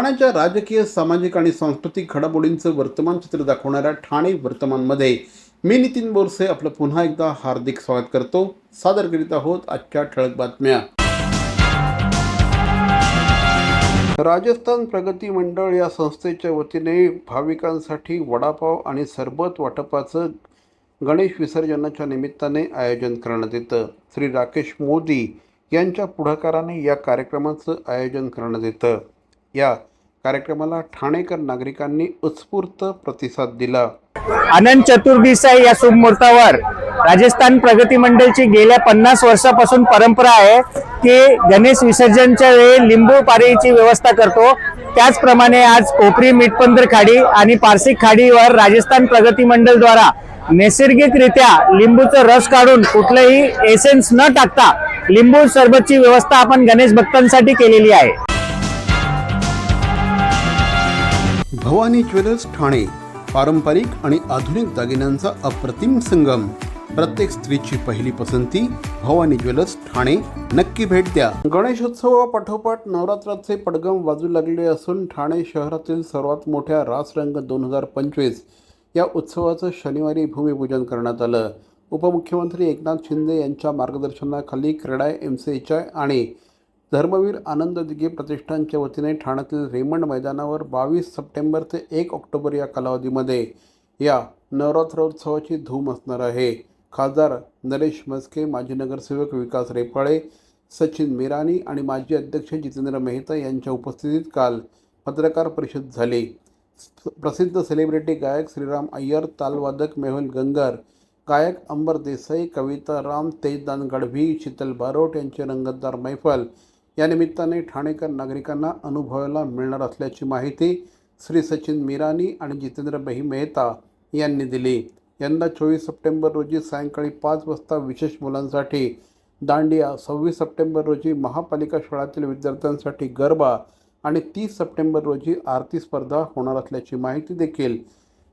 ठाण्याच्या राजकीय सामाजिक आणि सांस्कृतिक घडामोडींचं वर्तमान चित्र दाखवणाऱ्या ठाणे वर्तमानमध्ये मी नितीन बोरसे आपलं पुन्हा एकदा हार्दिक स्वागत करतो. सादर करीत आहोत आजच्या ठळक बातम्या. राजस्थान प्रगती मंडळ या संस्थेच्या वतीने भाविकांसाठी वडापाव आणि सरबत वाटपाचं गणेश विसर्जनाच्या निमित्ताने आयोजन करण्यात येतं. श्री राकेश मोदी यांच्या पुढाकाराने या कार्यक्रमाचं आयोजन करण्यात येतं. या कार्यक्रमाला ठाणेकर नागरिकांनी उत्स्फूर्त प्रतिसाद दिला. अनंत चतुर्दीसाई या शुभ मुहूर्तावर. राजस्थान प्रगती मंडळची गेल्या पन्नास वर्षापासून परंपरा आहे की गणेश विसर्जनच्या वेळी लिंबू पारीची व्यवस्था करतो. त्याचप्रमाणे आज कोपरी मिठपंथर खाडी आणि पारसिक खाडीवर राजस्थान प्रगती मंडळ द्वारा नैसर्गिकरित्या लिंबूचं रस काढून कुठलंही एसेन्स न टाकता लिंबू सरबतची व्यवस्था आपण गणेश भक्तांसाठी केलेली आहे. भवानी ज्वेलर्स ठाणे पारंपरिक आणि आधुनिक दागिन्यांचा अप्रतिम संगम. प्रत्येक स्त्रीची पहिली पसंती भवानी ज्वेलर्स ठाणे. नक्की भेट द्या. गणेशोत्सवापाठोपाठ नवरात्राचे पडगम वाजू लागले असून ठाणे शहरातील सर्वात मोठ्या रासरंग दोन हजार पंचवीस या उत्सवाचं शनिवारी भूमिपूजन करण्यात आलं. उपमुख्यमंत्री एकनाथ शिंदे यांच्या मार्गदर्शनाखाली क्रीडा एम सी एच आय आणि धर्मवीर आनंद दिघे प्रतिष्ठानच्या वतीने ठाण्यातील रेमंड मैदानावर बावीस सप्टेंबर ते एक ऑक्टोबर या कालावधीमध्ये या नवरात्रोत्सवाची धूम असणार आहे. खासदार नरेश मस्के माजी नगरसेवक विकास रेपाळे सचिन मिरानी आणि माजी अध्यक्ष जितेंद्र मेहता यांच्या उपस्थितीत काल पत्रकार परिषद झाली. प्रसिद्ध सेलिब्रिटी गायक श्रीराम अय्यर तालवादक मेहुल गंगर गायक अंबर देसाई कविता राम तेजदान गढवी शीतल बारोट यांचे रंगतदार मैफल या निमित्ताने ठाणेकर नागरिकांना अनुभवायला मिळणार असल्याची माहिती श्री सचिन मिरानी आणि जितेंद्र बही मेहता यांनी दिली. यंदा चोवीस सप्टेंबर रोजी सायंकाळी पाच वाजता विशेष मुलांसाठी दांडिया सव्वीस सप्टेंबर रोजी महापालिका शाळातील विद्यार्थ्यांसाठी गरबा आणि तीस सप्टेंबर रोजी आरती स्पर्धा होणार असल्याची माहिती देखील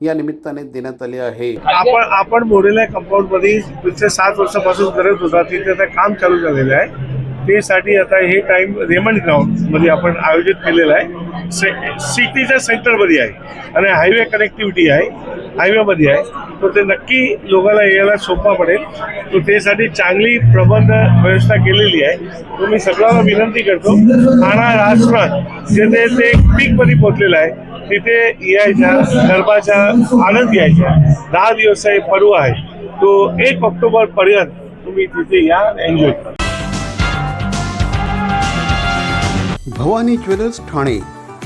या निमित्ताने देण्यात आली आहे. आपण आपण मोडेला कंपाऊंडमध्ये पुढच्या सात वर्षापासून करत होता तिथे काम चालू झालेलं आहे. तेसाठी आता हे टाइम रेमंड ग्राउंडमध्ये आपण आयोजित केलेलं आहे. से- सिटीच्या सेंटरमध्ये आहे. आणि हायवे कनेक्टिव्हिटी आहे. हायवेमध्ये आहे. तर ते नक्की लोकांना यायला सोपा पडेल. तर त्यासाठी चांगली प्रबंध व्यवस्था केलेली आहे. तर मी सगळ्यांना विनंती करतो ठाणा राजस्थान जिथे ते पीकमध्ये पोहोचलेलं आहे तिथे यायच्या गरबाचा आनंद घ्यायचा दहा दिवस हे पर्व आहे. तो एक ऑक्टोबर पर्यंत तुम्ही तिथे या एन्जॉय करा. भवानी ज्वेलर्स ठाणे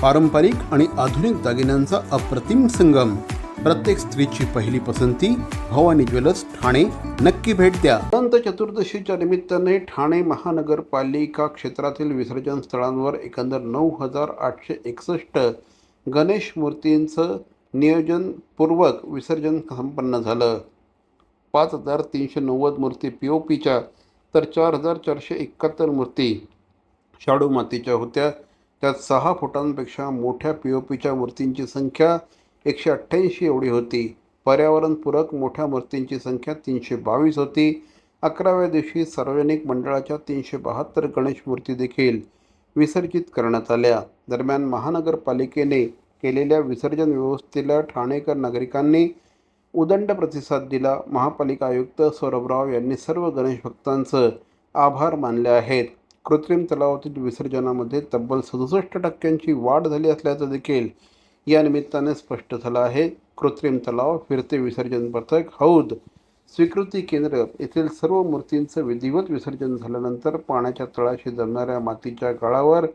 पारंपरिक आणि आधुनिक दागिन्यांचा अप्रतिम संगम. प्रत्येक स्त्रीची पहिली पसंती भवानी ज्वेलर्स ठाणे. नक्की भेट द्या. अनंत चतुर्दशीच्या निमित्ताने ठाणे महानगरपालिका क्षेत्रातील विसर्जन स्थळांवर एकंदर नऊ हजार आठशे एकसष्ट गणेश मूर्तींचं नियोजनपूर्वक विसर्जन संपन्न झालं. पाच हजार तीनशे नव्वद मूर्ती पी ओ पीच्या तर चार हजार चारशे एकाहत्तर मूर्ती शाडू मातीच्या होत्या. त्यात सहा फुटांपेक्षा मोठ्या पी ओ पीच्या मूर्तींची संख्या एकशे अठ्ठ्याऐंशी एवढी होती. पर्यावरणपूरक मोठ्या मूर्तींची संख्या तीनशे बावीस होती. अकराव्या दिवशी सार्वजनिक मंडळाच्या तीनशे बहात्तर गणेश मूर्ती देखील विसर्जित करण्यात आल्या. दरम्यान महानगरपालिकेने केलेल्या विसर्जन व्यवस्थेला ठाणेकर नागरिकांनी उदंड प्रतिसाद दिला. महापालिका आयुक्त सौरभराव यांनी सर्व गणेश भक्तांचं आभार मानले आहेत. कृत्रिम तलावातील विसर्जनामध्ये तब्बल सदुसष्ट टक्क्यांची वाढ झाली असल्याचं देखील या निमित्ताने स्पष्ट झालं आहे. कृत्रिम तलाव फिरते विसर्जन पथक हौद स्वीकृती केंद्र येथील सर्व मूर्तींचं विधिवत विसर्जन झाल्यानंतर पाण्याच्या तळाशी जमणाऱ्या मातीच्या गाळावर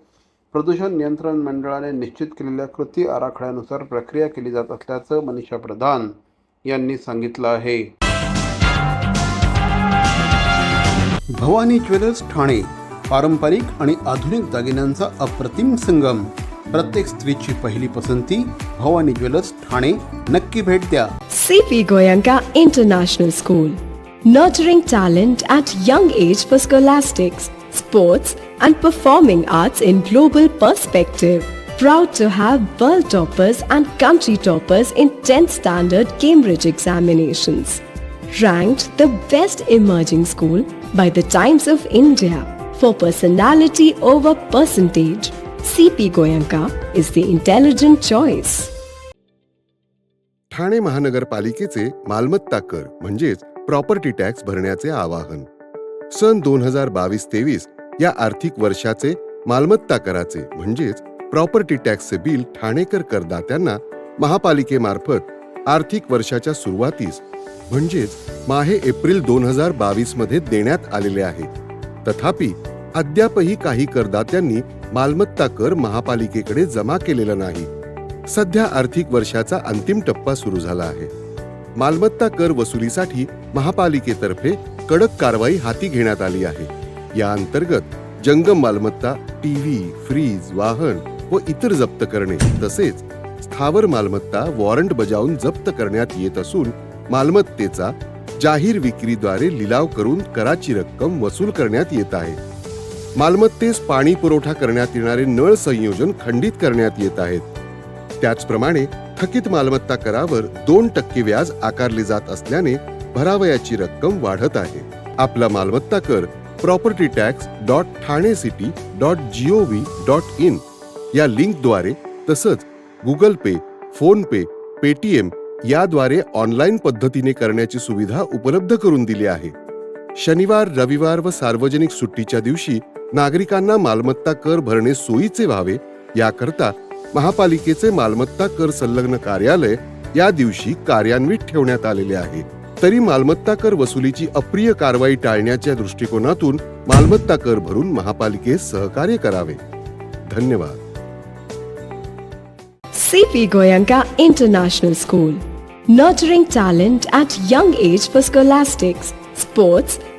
प्रदूषण नियंत्रण मंडळाने निश्चित केलेल्या कृती आराखड्यानुसार प्रक्रिया केली जात असल्याचं मनीषा प्रधान यांनी सांगितलं आहे. भवानी ज्वेलर्स ठाणे पारंपरिक आणि आधुनिक दागिन्यांचा अप्रतिम संगम प्रत्येक स्त्रीची पहिली पसंती भवानी ज्वेलर्स ठाणे नक्की भेट द्या CP Goyanka International School, nurturing talent at young age for scholastics, sports, and performing arts in global perspective. Proud to have world toppers and country toppers in 10th standard Cambridge examinations. Ranked the best emerging school by the Times of India For personality over percentage. CP Goyanka is the intelligent choice. Thane महानगरपालिकेचे मालमत्ता कर म्हणजेच property tax भरण्याचे आवाहन. सन दोन हजार बावीस तेवीस या आर्थिक वर्षाचे मालमत्ता कराचे म्हणजेच प्रॉपर्टी टॅक्सचे बिल ठाणेकर करदात्यांना महापालिकेमार्फत आर्थिक वर्षाच्या सुरुवातीस म्हणजेच माहे एप्रिल दोन हजार बावीसमध्ये देण्यात आलेले आहे तथापि अद्यापही काही करदात्यांनी मालमत्ता कर महापालिकेकडे जमा केलेला नाही. सध्या आर्थिक वर्षाचा अंतिम टप्पा सुरू झाला आहे. मालमत्ता कर वसुलीसाठी महापालिकेतर्फे कडक कारवाई हाती घेण्यात आली आहे. या अंतर्गत जंगम मालमत्ता टीव्ही फ्रीज वाहन व इतर जप्त करणे तसेच स्थावर मालमत्ता वॉरंट बजावून जप्त करण्यात येत असून मालमत्तेचा जाहीर विक्रीद्वारे लिलाव करून कराची रक्कम वसूल करण्यात येत आहे. मालमत्तेस पाणी पुरवठा करण्यात येणारे नळ संयोजन खंडित करण्यात येत आहेत. त्याचप्रमाणे थकीत मालमत्ता करावर दोन टक्के व्याज आकारले जात असल्याने भरावयाची रक्कम वाढत आहे. आपला मालमत्ता कर property tax dot Thane city dot G O V dot in या लिंकद्वारे तसंच Google Pay PhonePe Paytm याद्वारे ऑनलाईन पद्धतीने करण्याची सुविधा उपलब्ध करून दिली आहे. शनिवार रविवार व सार्वजनिक सुट्टीच्या दिवशी नागरिकांना मालमत्ता कर भरणे सोयीचे व्हावे याकरता महापालिकेचे मालमत्ता कर संलग्न कार्यालय या दिवशी कार्यान्वित ठेवण्यात आलेले आहे. तरी मालमत्ता कर वसुलीची अप्रिय कारवाई टाळण्याच्या दृष्टिकोनातून मालमत्ता कर भरून महापालिकेस सहकार्य करावे. धन्यवाद. C P Goenka international school nurturing talent at young age for scholastics sports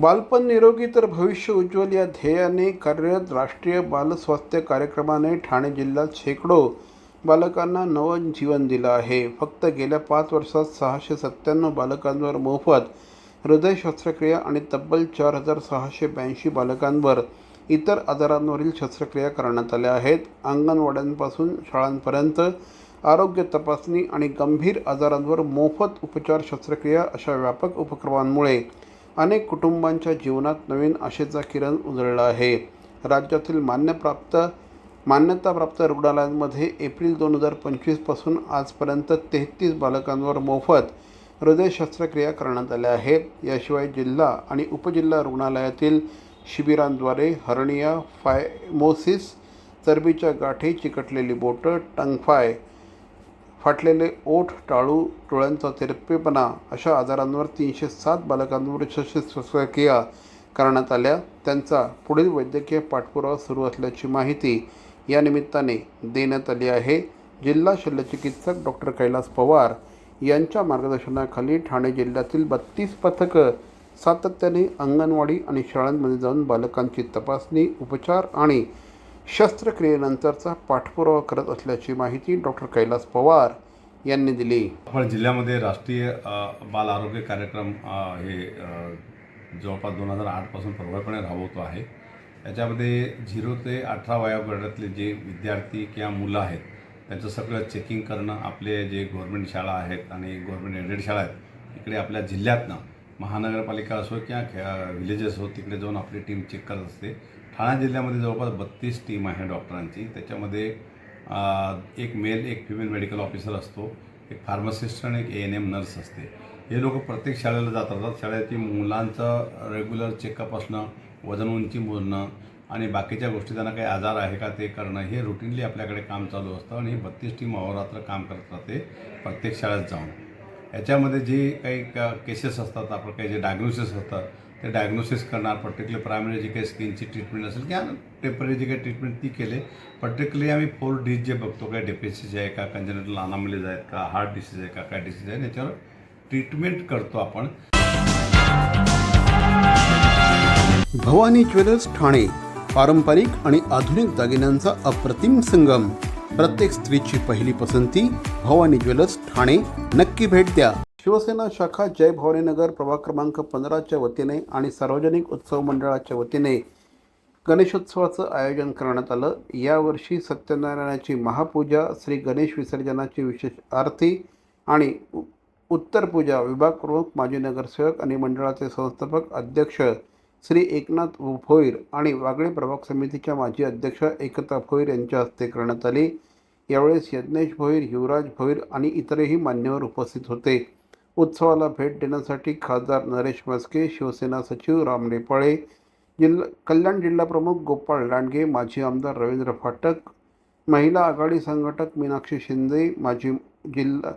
बालपण निरोगी तर भविष्य उज्ज्वल या ध्येयाने कार्यरत राष्ट्रीय बालस्वास्थ्य कार्यक्रमाने ठाणे जिल्ह्यात शेकडो बालकांना नवं जीवन दिलं आहे. फक्त गेल्या पाच वर्षात सहाशे सत्त्याण्णव बालकांवर मोफत हृदय शस्त्रक्रिया आणि तब्बल चार हजार सहाशे ब्याऐंशी बालकांवर इतर आजारांवरील शस्त्रक्रिया करण्यात आल्या आहेत. अंगणवाड्यांपासून शाळांपर्यंत आरोग्य तपासणी आणि गंभीर आजारांवर मोफत उपचार शस्त्रक्रिया अशा व्यापक उपक्रमांमुळे अनेक कुटुंबांच्या जीवनात नवीन आशेचा किरण उजळला आहे. राज्यातील मान्यप्राप्त मान्यताप्राप्त रुग्णालयांमध्ये एप्रिल दोन हजार पंचवीसपासून आजपर्यंत तेहतीस बालकांवर मोफत हृदय शस्त्रक्रिया करण्यात आल्या आहेत. याशिवाय जिल्हा आणि उपजिल्हा रुग्णालयातील शिबिरांद्वारे हर्निया फायमोसिस चरबीच्या गाठी चिकटलेली बोटं टंगफाय फाटलेले ओठ टाळू डोळ्यांचा तिरपेपणा अशा आजारांवर तीनशे सात बालकांवर शस्त्रक्रिया करण्यात आल्या. त्यांचा पुढील वैद्यकीय पाठपुरावा सुरू असल्याची माहिती या निमित्ताने देण्यात आली आहे. जिल्हा शल्यचिकित्सक डॉक्टर कैलास पवार यांच्या मार्गदर्शनाखाली ठाणे जिल्ह्यातील बत्तीस पथकं सातत्याने अंगणवाडी आणि शाळांमध्ये जाऊन बालकांची तपासणी उपचार आणि शस्त्रक्रियेनंतरचा पाठपुरावा करत असल्याची माहिती डॉक्टर कैलास पवार यांनी दिली. आपण जिल्ह्यामध्ये राष्ट्रीय बाल आरोग्य कार्यक्रम हे जवळपास दोन हजार आठपासून प्रभावीपणे राबवतो आहे. याच्यामध्ये झिरो ते अठरा वयोगटातले जे विद्यार्थी किंवा मुलं आहेत त्यांचं सगळं चेकिंग करणं आपले जे गव्हर्मेंट शाळा आहेत आणि गव्हर्मेंट एडेड शाळा आहेत इकडे आपल्या जिल्ह्यातनं महानगरपालिका असो किंवा खे विलेजेस असो तिकडे जाऊन आपली टीम चेक करत असते. ठाणा जिल्ह्यामध्ये जवळपास बत्तीस टीम आहे डॉक्टरांची. त्याच्यामध्ये एक मेल एक फिमेल मेडिकल ऑफिसर असतो एक फार्मासिस्ट आणि एक ए एन एम नर्स असते. हे लोक प्रत्येक शाळेला जात असतात. शाळेची मुलांचं रेग्युलर चेकअप असणं वजन उंची मोजणं आणि बाकीच्या गोष्टी त्यांना काही आजार आहे का ते करणं हे रुटीनली आपल्याकडे काम चालू असतं आणि ही बत्तीस टीम अहोरात्र काम करत राहते प्रत्येक शाळेत जाऊन. याच्यामध्ये जे काही केसेस असतात आपलं काही जे डायग्नोसिस असतात ते डायग्नोसिस करणार पर्टिक्युलर प्रायमरी जी काही स्किनची ट्रीटमेंट असेल किंवा टेंपररी जी काही ट्रीटमेंट ती केले. पर्टिक्युलरली आम्ही फोर डीज जे बघतो काय डेपेसिस आहे का कंजनेटल अनामलीज आहेत का हार्ट डिसीज आहे का काय डिसीज आहे याच्यावर ट्रीटमेंट करतो आपण. भवानी ज्वेलर्स ठाणे पारंपरिक आणि आधुनिक दागिन्यांचा अप्रतिम संगम. प्रत्येक स्त्रीची पहिली पसंती भवानी ज्वेलर्स ठाणे. नक्की भेट द्या. शिवसेना शाखा जय भवानीनगर प्रभाग क्रमांक पंधराच्या वतीने आणि सार्वजनिक उत्सव मंडळाच्या वतीने गणेशोत्सवाचं आयोजन करण्यात आलं. यावर्षी सत्यनारायणाची महापूजा श्री गणेश विसर्जनाची विशेष आरती आणि उ- उत्तर पूजा विभाग प्रमुख माजी नगरसेवक आणि मंडळाचे संस्थापक अध्यक्ष श्री एकनाथ भोईर आणि वागळे प्रभाग समितीच्या माजी अध्यक्ष एकता भोईर यांच्या हस्ते करण्यात आली. यावेळेस यज्ञेश भोईर युवराज भोईर आणि इतरही मान्यवर उपस्थित होते. उत्सवाला भेट देण्यासाठी खासदार नरेश म्हस्के शिवसेना सचिव राम नेपाळे जिल्हा कल्याण जिल्हा प्रमुख गोपाळ लांडगे माजी आमदार रवींद्र फाटक महिला आघाडी संघटक मीनाक्षी शिंदे माजी जिल्हा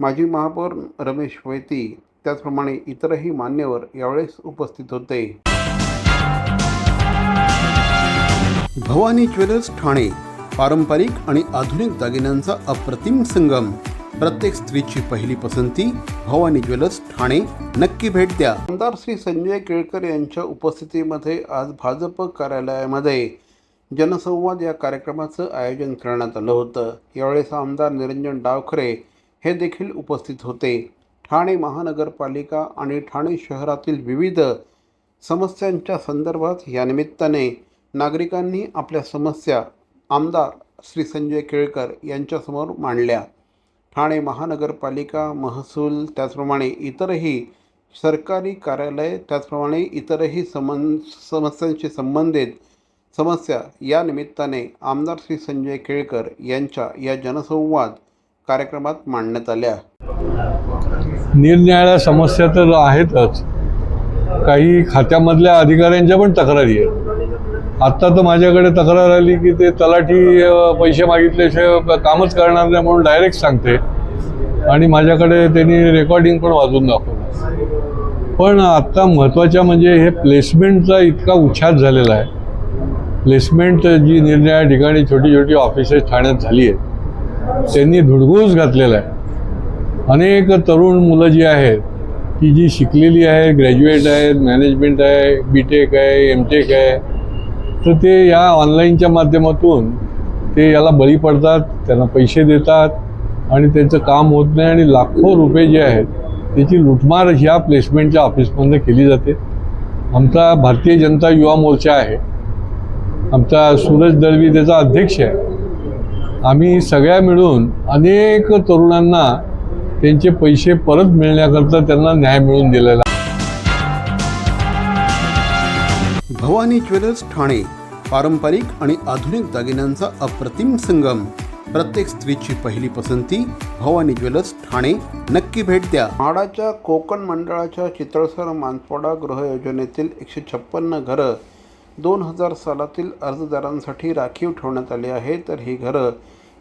माजी महापौर रमेश वैती त्याचप्रमाणे इतरही मान्यवर यावेळेस उपस्थित होते. भवानी ज्वेलर्स ठाणे पारंपरिक आणि आधुनिक दागिन्यांचा अप्रतिम संगम. प्रत्येक स्त्रीची पहिली पसंती भवानी ज्वेलर्स ठाणे. नक्की भेट द्या. आमदार श्री संजय केळकर यांच्या उपस्थितीमध्ये आज भाजप कार्यालयामध्ये जनसंवाद या कार्यक्रमाचं आयोजन करण्यात आलं होतं. यावेळेस आमदार निरंजन डावखरे हे देखील उपस्थित होते. ठाणे महानगरपालिका आणि ठाणे शहरातील विविध समस्यांच्या संदर्भात या निमित्ताने नागरिकांनी आपल्या समस्या आमदार श्री संजय केळकर यांच्यासमोर मांडल्या. ठाणे महानगरपालिका महसूल त्याचप्रमाणे इतरही सरकारी कार्यालय त्याचप्रमाणे इतरही समं समस्यांशी संबंधित समस्या या निमित्ताने आमदार श्री संजय केळकर यांच्या या जनसंवाद कार्यक्रमात मांडण्यात आल्या. निरनिळ्या समस्या तर आहेतच. काही खात्यामधल्या अधिकाऱ्यांच्या पण तक्रारी आहेत. आत्ता तर माझ्याकडे तक्रार आली की ते तलाठी पैसे मागितल्याशिवाय कामच करणार नाही म्हणून डायरेक्ट सांगते. आणि माझ्याकडे त्यांनी रेकॉर्डिंग पण वाजून दाखवलं. पण आत्ता महत्त्वाच्या म्हणजे हे प्लेसमेंटचा इतका उच्छाद झालेला आहे. प्लेसमेंट जी निर्णया ठिकाणी छोटी छोटी ऑफिसेस ठाण्यात झाली आहेत. त्यांनी धुडगूस घातलेला आहे. अनेक तरुण मुलं जी आहेत की जी शिकलेली आहे ग्रॅज्युएट आहेत मॅनेजमेंट आहे बी टेक आहे एम टेक आहे तर ते या ऑनलाईनच्या माध्यमातून ते याला बळी पडतात त्यांना पैसे देतात आणि त्यांचं काम होत नाही आणि लाखो रुपये जे आहेत त्याची लुटमार ह्या प्लेसमेंटच्या ऑफिसमधनं केली जाते. आमचा भारतीय जनता युवा मोर्चा आहे. आमचा सूरज दळवी त्याचा अध्यक्ष आहे. आम्ही सगळ्या मिळून अनेक तरुणांना त्यांचे पैसे परत मिळण्याकरता त्यांना न्याय मिळून दिलेला भवानी ज्वेलर्स ठाणे पारंपरिक आणि आधुनिक दागिन्यांचा अप्रतिम संगम. प्रत्येक स्त्रीची पहिली पसंती भवानी ज्वेलर्स ठाणे. नक्की भेट द्या. माडाच्या कोकण मंडळाच्या चितळसर मानपाडा गृह योजनेतील एकशे छप्पन्न घरं दोन हजार सालातील अर्जदारांसाठी राखीव ठेवण्यात आली आहे तर ही घरं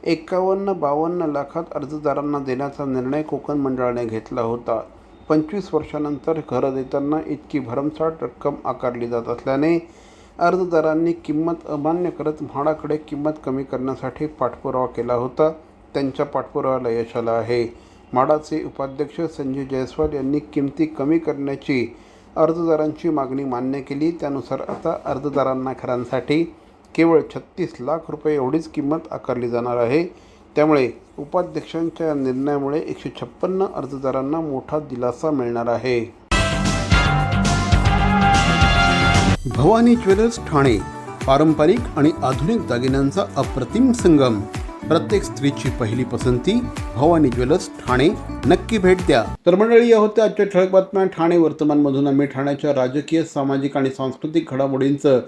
एकावन्न बावन्न लाखात अर्जदारांना देण्याचा निर्णय कोकण मंडळाने घेतला होता. पंचवीस वर्षानंतर घरं देताना इतकी भरमसाठ रक्कम आकारली जात असल्याने अर्जदारांनी किंमत अमान्य करत म्हाडाकडे किंमत कमी करण्यासाठी पाठपुरावा केला होता. त्यांच्या पाठपुराव्याला यश आलं आहे. म्हाडाचे उपाध्यक्ष संजय जयस्वाल यांनी किमती कमी करण्याची अर्जदारांची मागणी मान्य केली. त्यानुसार आता अर्जदारांना घरांसाठी केवळ छत्तीस लाख रुपये एवढीच किंमत आकारली जाणार आहे. त्यामुळे उपाध्यक्षांच्या या निर्णयामुळे एकशे छप्पन्न अर्जदारांना मोठा दिलासा मिळणार आहे. भवानी ज्वेलर्स ठाणे पारंपरिक आणि आधुनिक दागिन्यांचा अप्रतिम संगम. प्रत्येक स्त्रीची पहिली पसंती भवानी ज्वेलर्स ठाणे. नक्की भेट द्या. तर मंडळी या होत्या आजच्या ठळक बातम्या. ठाणे वर्तमानमधून आम्ही ठाण्याच्या राजकीय सामाजिक आणि सांस्कृतिक घडामोडींचं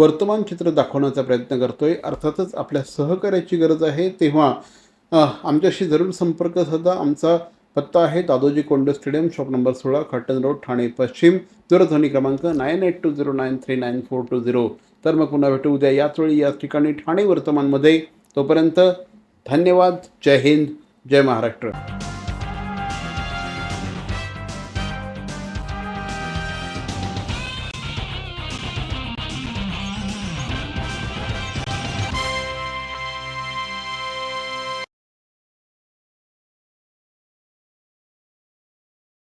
वर्तमान चित्र दाखवण्याचा प्रयत्न करतोय. अर्थातच आपल्या सहकार्याची गरज आहे. तेव्हा आमच्याशी जरूर संपर्क साधा. आमचा पत्ता आहे Dadoji Konde stadium shop number सोळा खट्टन रोड ठाणे पश्चिम. दूरध्वनी क्रमांक nine eight two zero nine three nine four two zero. तर मग पुन्हा भेटू. उद्या याच वेळी याच ठिकाणी ठाणे वर्तमानमध्ये. तोपर्यंत धन्यवाद. जय हिंद. जय महाराष्ट्र.